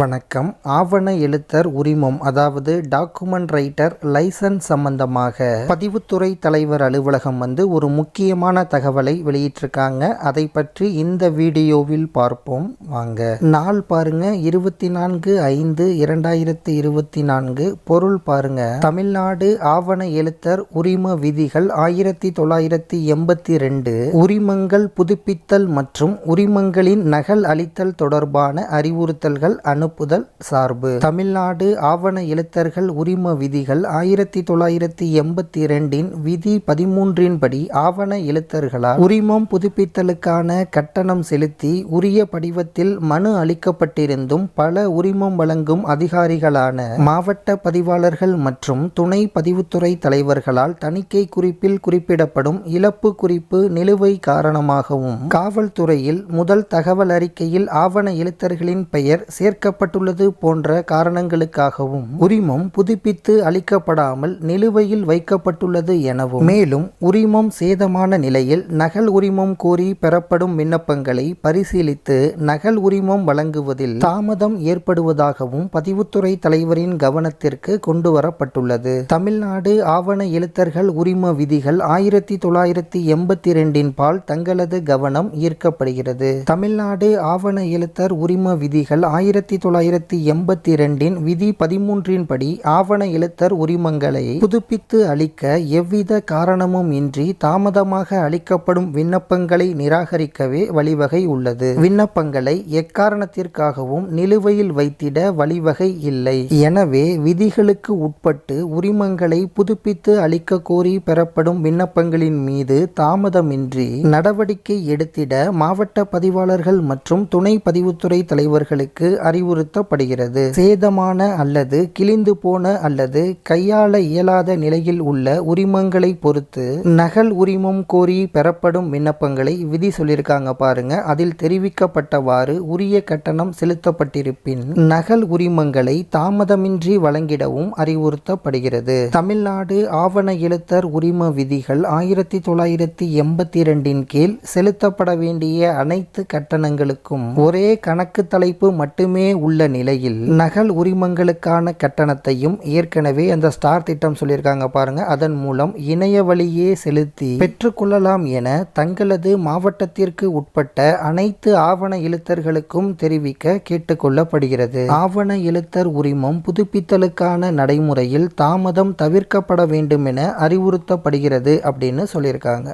வணக்கம். ஆவண எழுத்தர் உரிமம் அதாவது டாக்குமெண்ட் ரைட்டர் லைசன்ஸ் சம்பந்தமாக பதிவுத்துறை தலைவர் அலுவலகம் வந்து ஒரு முக்கியமான தகவலை வெளியிட்டிருக்காங்க. அதை பற்றி இந்த வீடியோவில் பார்ப்போம். வாங்க. நாள் பாருங்க. இருபத்தி நான்கு ஐந்து இரண்டாயிரத்தி இருபத்தி நான்கு. பொருள் பாருங்க. தமிழ்நாடு ஆவண எழுத்தர் உரிம விதிகள் ஆயிரத்தி தொள்ளாயிரத்தி எண்பத்தி ரெண்டு. உரிமங்கள் புதுப்பித்தல் மற்றும் உரிமங்களின் நகல் அளித்தல் தொடர்பான அறிவுறுத்தல்கள் அனுப்புதல் சார்பு. தமிழ்நாடு ஆவண எழுத்தர்கள் உரிம விதிகள் ஆயிரத்தி தொள்ளாயிரத்தி எண்பத்தி இரண்டின் விதி பதிமூன்றின் படி ஆவண எழுத்தர்களால் உரிமம் புதுப்பித்தலுக்கான கட்டணம் செலுத்தி உரிய படிவத்தில் மனு அளிக்கப்பட்டிருந்தும் பல உரிமம் வழங்கும் அதிகாரிகளான மாவட்ட பதிவாளர்கள் மற்றும் துணை பதிவுத்துறை தலைவர்களால் தணிக்கை குறிப்பில் குறிப்பிடப்படும் இழப்பு குறிப்பு நிலுவை காரணமாகவும் காவல்துறையில் முதல் தகவல் அறிக்கையில் ஆவண எழுத்தர்களின் பெயர் சேர்க்க சேர்க்கப்பட்டுள்ளது போன்ற காரணங்களுக்காகவும் உரிமம் புதுப்பித்து அளிக்கப்படாமல் நிலுவையில் வைக்கப்பட்டுள்ளது எனவும் மேலும் உரிமம் சேதமான நிலையில் நகல் உரிமம் கோரி பெறப்படும் விண்ணப்பங்களை பரிசீலித்து நகல் உரிமம் வழங்குவதில் தாமதம் ஏற்படுவதாகவும் பதிவுத்துறை தலைவரின் கவனத்திற்கு கொண்டு வரப்பட்டுள்ளது தமிழ்நாடு ஆவண எழுத்தர்கள் உரிம விதிகள் ஆயிரத்தி தொள்ளாயிரத்தி எண்பத்தி இரண்டின் பால் தங்களது கவனம் ஈர்க்கப்படுகிறது. தமிழ்நாடு ஆவண எழுத்தர் உரிம விதிகள் ஆயிரத்தி தொள்ளாயிரத்தி எண்பத்தி இரண்டின் விதி பதிமூன்றின் படி ஆவண எழுத்தர் உரிமங்களை புதுப்பித்து அளிக்க எவ்வித காரணமும் இன்றி தாமதமாக அளிக்கப்படும் விண்ணப்பங்களை நிராகரிக்கவே வழிவகை உள்ளது. விண்ணப்பங்களை எக்காரணத்திற்காகவும் நிலுவையில் வைத்திட வழிவகை இல்லை. எனவே விதிகளுக்கு உட்பட்டு உரிமங்களை புதுப்பித்து அளிக்க கோரி பெறப்படும் விண்ணப்பங்களின் மீது தாமதமின்றி நடவடிக்கை எடுத்திட மாவட்ட பதிவாளர்கள் மற்றும் துணை பதிவுத்துறை தலைவர்களுக்கு அறிவு அறிவுறுத்தப்படுகிறது. சேதமான அல்லது கிழிந்து போன அல்லது கையாள இயலாத நிலையில் உள்ள உரிமங்களை பொறுத்து நகல் உரிமம் கோரி பெறப்படும் விண்ணப்பங்களை விதி சொல்லியிருக்காங்க பாருங்க. அதில் தெரிவிக்கப்பட்டவாறு உரிய கட்டணம் செலுத்தப்பட்டிருப்பின் நகல் உரிமங்களை தாமதமின்றி வழங்கிடவும் அறிவுறுத்தப்படுகிறது. தமிழ்நாடு ஆவண எழுத்தர் உரிம விதிகள் ஆயிரத்தி தொள்ளாயிரத்தி எண்பத்தி இரண்டின் கீழ் செலுத்தப்பட வேண்டிய அனைத்து கட்டணங்களுக்கும் ஒரே கணக்கு தலைப்பு மட்டுமே உள்ள நிலையில் நகல் உரிமங்களுக்கான கட்டணத்தையும் ஏற்கனவே அந்த ஸ்டார் திட்டம் சொல்லியிருக்காங்க பாருங்க. அதன் மூலம் இணைய வழியே செலுத்தி பெற்றுக்கொள்ளலாம் என தங்களது மாவட்டத்திற்கு உட்பட்ட அனைத்து ஆவண எழுத்தர்களுக்கும் தெரிவிக்க கேட்டுக்கொள்ளப்படுகிறது. ஆவண எழுத்தர் உரிமம் புதுப்பித்தலுக்கான நடைமுறையில் தாமதம் தவிர்க்கப்பட வேண்டும் என அறிவுறுத்தப்படுகிறது அப்படின்னு சொல்லியிருக்காங்க.